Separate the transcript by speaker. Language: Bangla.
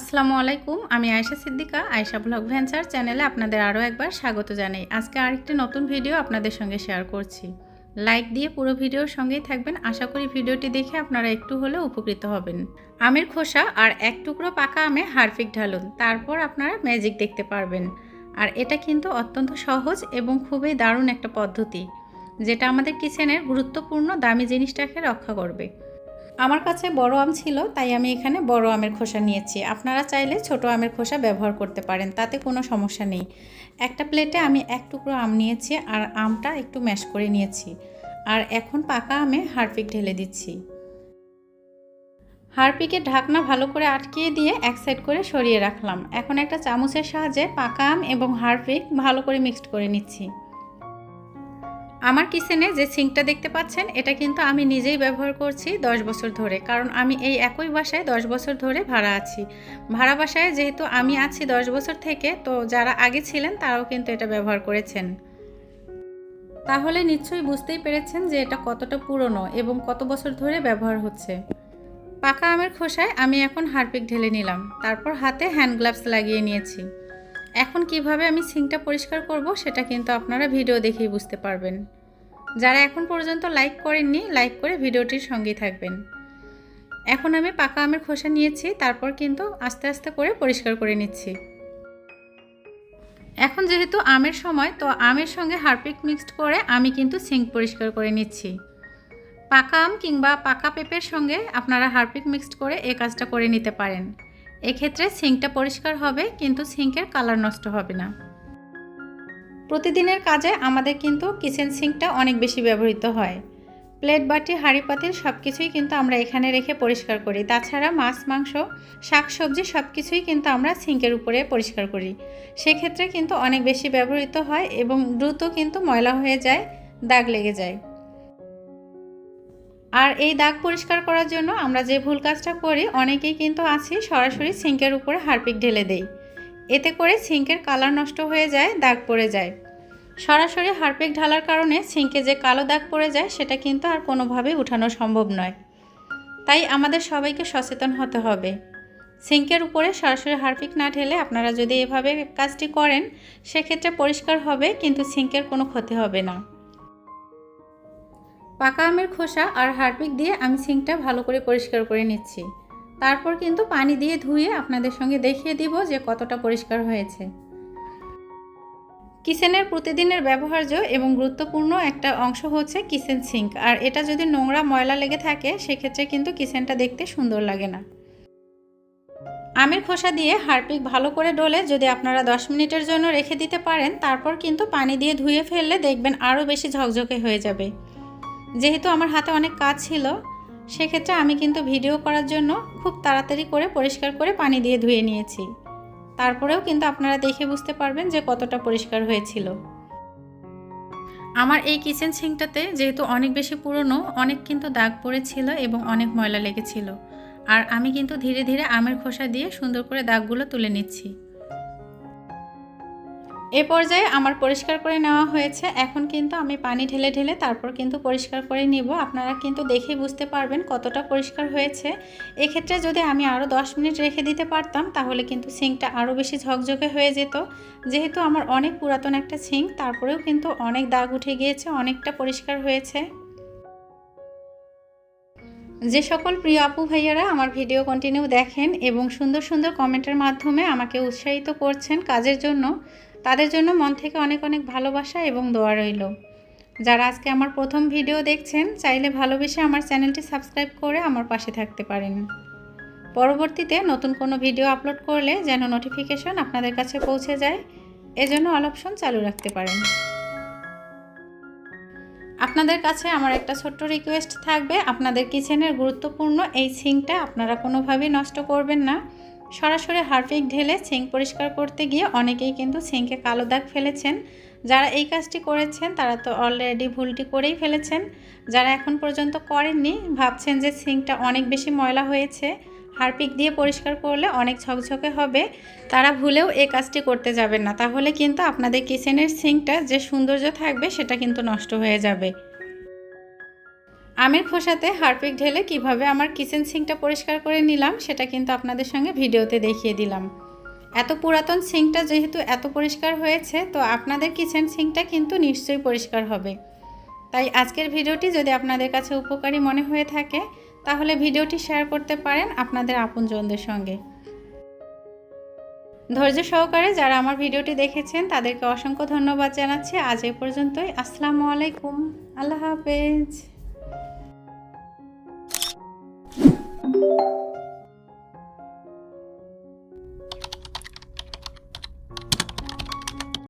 Speaker 1: আসসালামু আলাইকুম, আমি আয়েশা সিদ্দিকা, আয়েশা ব্লগ ভেঞ্চার চ্যানেলে আপনাদের আরও একবার স্বাগত জানাই। আজকে আরেকটি নতুন ভিডিও আপনাদের সঙ্গে শেয়ার করছি। লাইক দিয়ে পুরো ভিডিওর সঙ্গেই থাকবেন, আশা করি ভিডিওটি দেখে আপনারা একটু হলেও উপকৃত হবেন। আমের খোসা আর এক টুকরো পাকা আমে হারফিক ঢালুন, তারপর আপনারা ম্যাজিক দেখতে পারবেন। আর এটা কিন্তু অত্যন্ত সহজ এবং খুবই দারুণ একটা পদ্ধতি, যেটা আমাদের কিচেনের গুরুত্বপূর্ণ দামি জিনিসটাকে রক্ষা করবে। আমার কাছে বড় আম ছিল, তাই আমি এখানে বড় আমের খোসা নিয়েছি। আপনারা চাইলে ছোট আমের খোসা ব্যবহার করতে পারেন, তাতে কোনো সমস্যা নেই। একটা প্লেটে আমি এক টুকরো আম নিয়েছি আর আমটা একটু ম্যাশ করে নিয়েছি। আর এখন পাকা আমে হারপিক ঢেলে দিচ্ছি। হারপিকের ঢাকনা ভালো করে আটকিয়ে দিয়ে এক সাইড করে সরিয়ে রাখলাম। এখন একটা চামচের সাহায্যে পাকা আম এবং হারপিক ভালো করে মিক্সড করে নিচ্ছি। আমার কিচেনে যে সিঙ্কটা দেখতে পাচ্ছেন, এটা কিন্তু আমি নিজেই ব্যবহার করছি দশ বছর ধরে। কারণ আমি এই একই বাসায় দশ বছর ধরে ভাড়া আছি। ভাড়া বাসায় যেহেতু আমি আছি দশ বছর থেকে, তো যারা আগে ছিলেন তারাও কিন্তু এটা ব্যবহার করেছেন। তাহলে নিশ্চয়ই বুঝতেই পেরেছেন যে এটা কতটা পুরনো এবং কত বছর ধরে ব্যবহার হচ্ছে। পাকা আমের খোসায় আমি এখন হারপিক ঢেলে নিলাম। তারপর হাতে হ্যান্ড গ্লাভস লাগিয়ে নিয়েছি। এখন কীভাবে আমি সিঙ্কটা পরিষ্কার করব সেটা কিন্তু আপনারা ভিডিও দেখেই বুঝতে পারবেন। যারা এখন পর্যন্ত লাইক করেননি, লাইক করে ভিডিওটির সঙ্গেই থাকবেন। এখন আমি পাকা আমের খোসা নিয়েছি, তারপর কিন্তু আস্তে আস্তে করে পরিষ্কার করে নিচ্ছি। এখন যেহেতু আমের সময়, তো আমের সঙ্গে হারপিক মিক্সড করে আমি কিন্তু সিঙ্ক পরিষ্কার করে নিচ্ছি। পাকা আম কিংবা পাকা পেঁপের সঙ্গে আপনারা হারপিক মিক্সড করে এ কাজটা করে নিতে পারেন। এক্ষেত্রে সিঙ্কটা পরিষ্কার হবে, কিন্তু সিঙ্কের কালার নষ্ট হবে না। প্রতিদিনের কাজে আমাদের কিন্তু কিচেন সিঙ্কটা অনেক বেশি ব্যবহৃত হয়। প্লেট, বাটি, হাঁড়ি, পাতিল সব কিছুই কিন্তু আমরা এখানে রেখে পরিষ্কার করি। তাছাড়া মাছ, মাংস, শাক, সবজি সব কিছুই কিন্তু আমরা সিঙ্কের উপরে পরিষ্কার করি। সেক্ষেত্রে কিন্তু অনেক বেশি ব্যবহৃত হয় এবং দ্রুত কিন্তু ময়লা হয়ে যায়, দাগ লেগে যায়। আর এই দাগ পরিষ্কার করার জন্য আমরা যে ভুল কাজটা করি, অনেকেই কিন্তু আছি সরাসরি সিঙ্কের উপরে হারপিক ঢেলে দেই। এতে করে সিঙ্কের কালার নষ্ট হয়ে যায়, দাগ পড়ে যায়। সরাসরি হারপিক ঢালার কারণে সিঙ্কে যে কালো দাগ পড়ে যায়, সেটা কিন্তু আর কোনোভাবেই উঠানো সম্ভব নয়। তাই আমাদের সবাইকে সচেতন হতে হবে। সিঙ্কের উপরে সরাসরি হারপিক না ঢেলে আপনারা যদি এভাবে কাজটি করেন, সেক্ষেত্রে পরিষ্কার হবে, কিন্তু সিঙ্কের কোনো ক্ষতি হবে না। পাকা আমের খোসা আর হারপিক দিয়ে আমি সিঙ্কটা ভালো করে পরিষ্কার করে নিচ্ছি। তারপর কিন্তু পানি দিয়ে ধুয়ে আপনাদের সঙ্গে দেখিয়ে দিব যে কতটা পরিষ্কার হয়েছে। কিচেনের প্রতিদিনের ব্যবহার্য এবং গুরুত্বপূর্ণ একটা অংশ হচ্ছে কিচেন সিঙ্ক আর এটা যদি নোংরা ময়লা লেগে থাকে, সেক্ষেত্রে কিন্তু কিচেনটা দেখতে সুন্দর লাগে না। আমের খোসা দিয়ে হারপিক ভালো করে ডলে যদি আপনারা 10 মিনিটের জন্য রেখে দিতে পারেন, তারপর কিন্তু পানি দিয়ে ধুয়ে ফেললে দেখবেন আরও বেশি ঝকঝকে হয়ে যাবে। যেহেতু আমার হাতে অনেক কাজ ছিল, সেক্ষেত্রে আমি কিন্তু ভিডিও করার জন্য খুব তাড়াতাড়ি করে পরিষ্কার করে পানি দিয়ে ধুয়ে নিয়েছি। তারপরেও কিন্তু আপনারা দেখে বুঝতে পারবেন যে কতটা পরিষ্কার হয়েছিল। আমার এই কিচেন সিঙ্কটাতে যেহেতু অনেক বেশি পুরনো, অনেক কিন্তু দাগ পড়েছিল এবং অনেক ময়লা লেগেছিল। আর আমি কিন্তু ধীরে ধীরে আমের খোসা দিয়ে সুন্দর করে দাগগুলো তুলে নিচ্ছি। এ পর্যায়ে আমার পরিষ্কার করে নেওয়া হয়েছে। এখন কিন্তু আমি পানি ঢেলে ঢেলে তারপর কিন্তু পরিষ্কার করে নিব। আপনারা কিন্তু দেখে বুঝতে পারবেন কতটা পরিষ্কার হয়েছে। এক্ষেত্রে যদি আমি আরও দশ মিনিট রেখে দিতে পারতাম, তাহলে কিন্তু সিঙ্কটা আরও বেশি ঝকঝকে হয়ে যেত। যেহেতু আমার অনেক পুরাতন একটা সিঙ্ক, তারপরেও কিন্তু অনেক দাগ উঠে গিয়েছে, অনেকটা পরিষ্কার হয়েছে। যে সকল প্রিয় আপু ভাইয়ারা আমার ভিডিও কন্টিনিউ দেখেন এবং সুন্দর সুন্দর কমেন্টের মাধ্যমে আমাকে উৎসাহিত করছেন কাজের জন্য তাদের জন্য মন থেকে অনেক অনেক ভালোবাসা এবং দোয়া রইল। যারা আজকে আমার প্রথম ভিডিও দেখছেন, চাইলে ভালোবেসে আমার চ্যানেলটি সাবস্ক্রাইব করে আমার পাশে থাকতে পারেন। পরবর্তীতে নতুন কোনো ভিডিও আপলোড করলে যেন নোটিফিকেশন আপনাদের কাছে পৌঁছে যায়, এজন্য অল অপশন চালু রাখতে পারেন। আপনাদের কাছে আমার একটা ছোট্ট রিকোয়েস্ট থাকবে, আপনাদের কিচেনের গুরুত্বপূর্ণ এই সিঙ্কটা আপনারা কোনোভাবেই নষ্ট করবেন না। সরাসরি হারপিক ঢেলে সিঙ্ক পরিষ্কার করতে গিয়ে অনেকেই কিন্তু সিঙ্কে কালো দাগ ফেলেছেন। যারা এই কাজটি করেছেন, তারা তো অলরেডি ভুলটি করেই ফেলেছেন। যারা এখন পর্যন্ত করেননি, ভাবছেন যে সিঙ্কটা অনেক বেশি ময়লা হয়েছে হারপিক দিয়ে পরিষ্কার করলে অনেক ঝকঝকে হবে, তারা ভুলেও এই কাজটি করতে যাবেন না। তাহলে কিন্তু আপনাদের কিচেনের সিঙ্কটা যে সৌন্দর্য থাকবে, সেটা কিন্তু নষ্ট হয়ে যাবে। আমের খোসাতে হারপিক ঢেলে কীভাবে আমার কিচেন সিঙ্কটা পরিষ্কার করে নিলাম, সেটা কিন্তু আপনাদের সঙ্গে ভিডিওতে দেখিয়ে দিলাম। এত পুরাতন সিঙ্কটা যেহেতু এত পরিষ্কার হয়েছে, তো আপনাদের কিচেন সিঙ্কটা কিন্তু নিশ্চয়ই পরিষ্কার হবে। তাই আজকের ভিডিওটি যদি আপনাদের কাছে উপকারী মনে হয়ে থাকে, তাহলে ভিডিওটি শেয়ার করতে পারেন আপনাদের আপনজনদের সঙ্গে। ধৈর্য সহকারে যারা আমার ভিডিওটি দেখেছেন, তাদেরকে অসংখ্য ধন্যবাদ জানাচ্ছি। আজ এ পর্যন্তই। আসসালামু আলাইকুম। আল্লাহ হাফেজ।